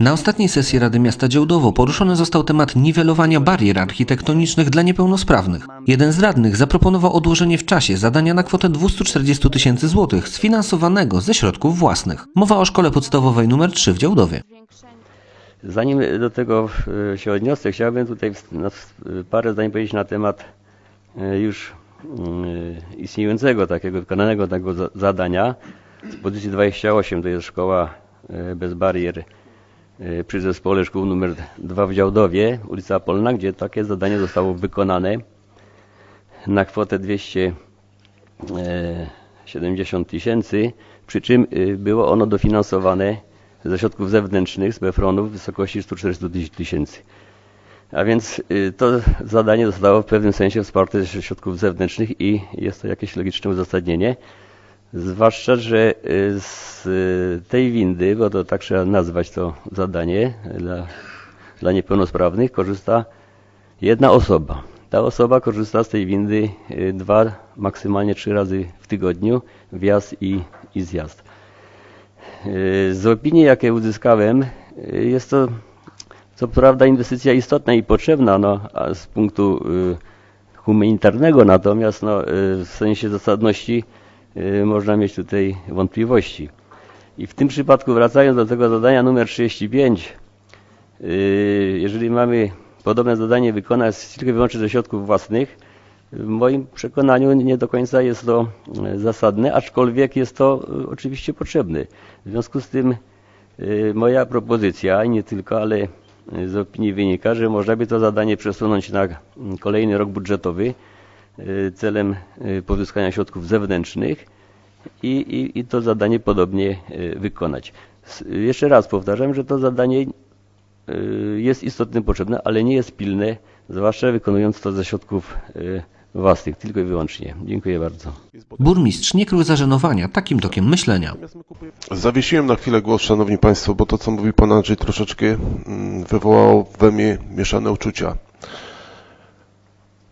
Na ostatniej sesji Rady Miasta Działdowo poruszony został temat niwelowania barier architektonicznych dla niepełnosprawnych. Jeden z radnych zaproponował odłożenie w czasie zadania na kwotę 240 tysięcy złotych sfinansowanego ze środków własnych. Mowa o szkole podstawowej nr 3 w Działdowie. Zanim do tego e, się odniosę, chciałbym tutaj parę zdań powiedzieć na temat e, już e, istniejącego takiego, wykonanego takiego za- zadania. Z pozycji 28 to jest szkoła bez barier e, przy zespole szkół numer 2 w Działdowie, ulica Polna, gdzie takie zadanie zostało wykonane na kwotę 270 tysięcy, przy czym było ono dofinansowane ze środków zewnętrznych, z PFRON-u w wysokości 140 tysięcy. A więc to zadanie zostało w pewnym sensie wsparte ze środków zewnętrznych i jest to jakieś logiczne uzasadnienie. Zwłaszcza, że y, z y, tej windy, bo to tak trzeba nazwać to zadanie dla, dla niepełnosprawnych, korzysta jedna osoba. Ta osoba korzysta z tej windy y, dwa, maksymalnie trzy razy w tygodniu, wjazd i, i zjazd. Z opinii, jakie uzyskałem, jest to co prawda inwestycja istotna i potrzebna no, z punktu humanitarnego, natomiast no, w sensie zasadności można mieć tutaj wątpliwości. I w tym przypadku, wracając do tego zadania numer 35, y, jeżeli mamy podobne zadanie wykonać tylko i wyłącznie ze środków własnych, w moim przekonaniu nie do końca jest to e, zasadne, aczkolwiek jest to oczywiście potrzebne. W związku z tym moja propozycja, nie tylko, ale z opinii wynika, że można by to zadanie przesunąć na mm, kolejny rok budżetowy celem e, pozyskania środków zewnętrznych i, i, i to zadanie podobnie e, wykonać. Jeszcze raz powtarzam, że to zadanie y, jest istotne, potrzebne, ale nie jest pilne, zwłaszcza wykonując to ze środków y, własnych, tylko i wyłącznie. Dziękuję bardzo. Burmistrz nie krył zażenowania takim tokiem myślenia. Zawiesiłem na chwilę głos, szanowni państwo, bo to, co mówi pan Andrzej, troszeczkę mm, wywołało we mnie mieszane uczucia.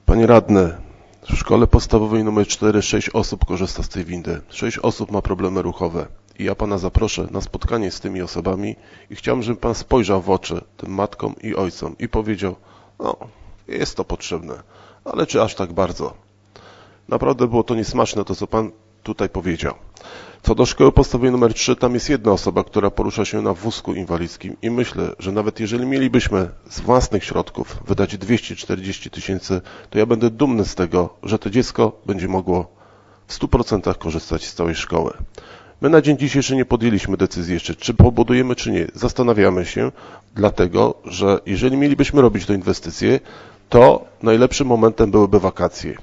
Panie radny, w szkole podstawowej nr 4 6 osób korzysta z tej windy. 6 osób ma problemy ruchowe. I ja pana zaproszę na spotkanie z tymi osobami i chciałbym, żeby pan spojrzał w oczy tym matkom i ojcom i powiedział, no, jest to potrzebne, ale czy aż tak bardzo? Naprawdę było to niesmaczne, to co pan tutaj powiedział. Co do szkoły podstawowej numer 3, tam jest jedna osoba, która porusza się na wózku inwalidzkim i myślę, że nawet jeżeli mielibyśmy z własnych środków wydać 240 tysięcy, to ja będę dumny z tego, że to dziecko będzie mogło w 100% korzystać z całej szkoły. My na dzień dzisiejszy nie podjęliśmy decyzji jeszcze, czy pobudujemy, czy nie. Zastanawiamy się, dlatego, że jeżeli mielibyśmy robić tę inwestycję, to najlepszym momentem byłyby wakacje.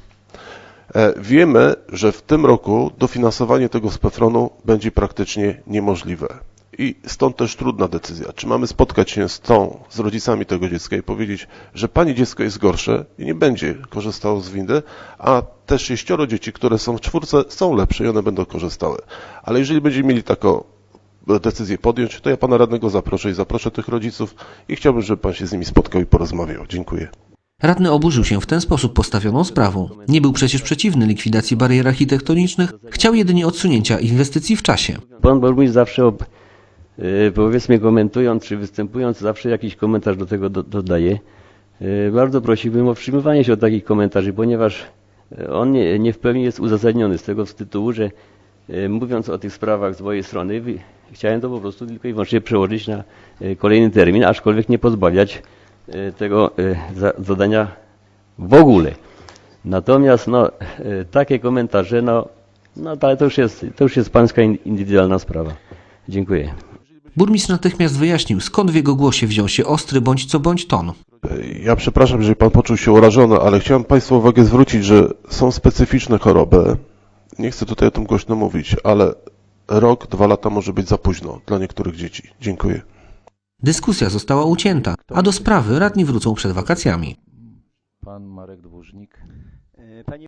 E, Wiemy, że w tym roku dofinansowanie tego z PFRON-u będzie praktycznie niemożliwe. I stąd też trudna decyzja. Czy mamy spotkać się z tą, z rodzicami tego dziecka i powiedzieć, że pani dziecko jest gorsze i nie będzie korzystało z windy, a te sześcioro dzieci, które są w czwórce, są lepsze i one będą korzystały. Ale jeżeli będziemy mieli taką decyzję podjąć, to ja pana radnego zaproszę i zaproszę tych rodziców i chciałbym, żeby pan się z nimi spotkał i porozmawiał. Dziękuję. Radny oburzył się w ten sposób postawioną sprawą. Nie był przecież przeciwny likwidacji barier architektonicznych, chciał jedynie odsunięcia inwestycji w czasie. Pan burmistrz zawsze, y, powiedzmy komentując czy występując, zawsze jakiś komentarz do tego do, dodaje. Y, Bardzo prosiłbym o wstrzymywanie się od takich komentarzy, ponieważ y, on nie, nie w pełni jest uzasadniony z tego tytułu, że mówiąc o tych sprawach z mojej strony, chciałem to po prostu tylko i wyłącznie przełożyć na kolejny termin, aczkolwiek nie pozbawiać tego y, za- zadania w ogóle. Natomiast no, y, takie komentarze, no, no to, ale to już jest, to już jest pańska in- indywidualna sprawa. Dziękuję. Burmistrz natychmiast wyjaśnił, skąd w jego głosie wziął się ostry bądź co bądź ton. Ja przepraszam, jeżeli pan poczuł się urażony, ale chciałem państwu uwagę zwrócić, że są specyficzne choroby. Nie chcę tutaj o tym głośno mówić, ale rok, dwa lata może być za późno dla niektórych dzieci. Dziękuję. Dyskusja została ucięta, a do sprawy radni wrócą przed wakacjami. Pan Marek Dłużnik. Panie